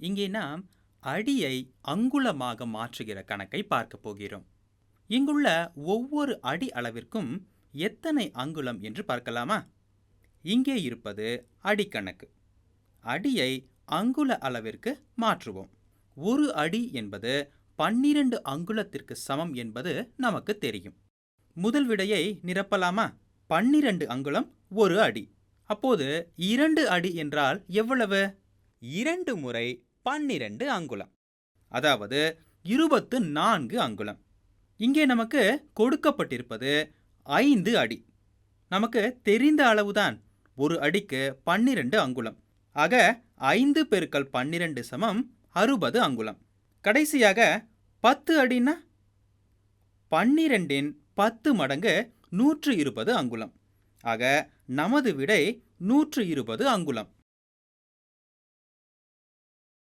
இங்கே நாம் அடியை அங்குலமாக மாற்றுகிற கணக்கை பார்க்க போகிறோம். இங்குள்ள ஒவ்வொரு அடி அளவிற்கும் எத்தனை அங்குலம் என்று பார்க்கலாமா? இங்கே இருப்பது அடிக்கணக்கு அடியை அங்குல அளவிற்கு மாற்றுவோம். ஒரு அடி என்பது பன்னிரண்டு அங்குலத்திற்கு சமம் என்பது நமக்கு தெரியும். முதல் விடையை நிரப்பலாமா? பன்னிரண்டு அங்குலம் ஒரு அடி. அப்போது இரண்டு அடி என்றால் எவ்வளவு? இரண்டு முறை பன்னிரண்டு அங்குலம். அதாவது இருபத்து நான்கு அங்குலம். இங்கே நமக்கு கொடுக்கப்பட்டிருப்பது ஐந்து அடி. நமக்கு தெரிந்த அளவுதான் ஒரு அடிக்கு பன்னிரண்டு அங்குலம். ஆக ஐந்து பெருக்கல் பன்னிரண்டு சமம் அறுபது அங்குலம். கடைசியாக பத்து அடின்னா? பன்னிரெண்டின் பத்து மடங்கு நூற்று இருபது அங்குலம். ஆக நமது விடை நூற்று இருபது அங்குலம்.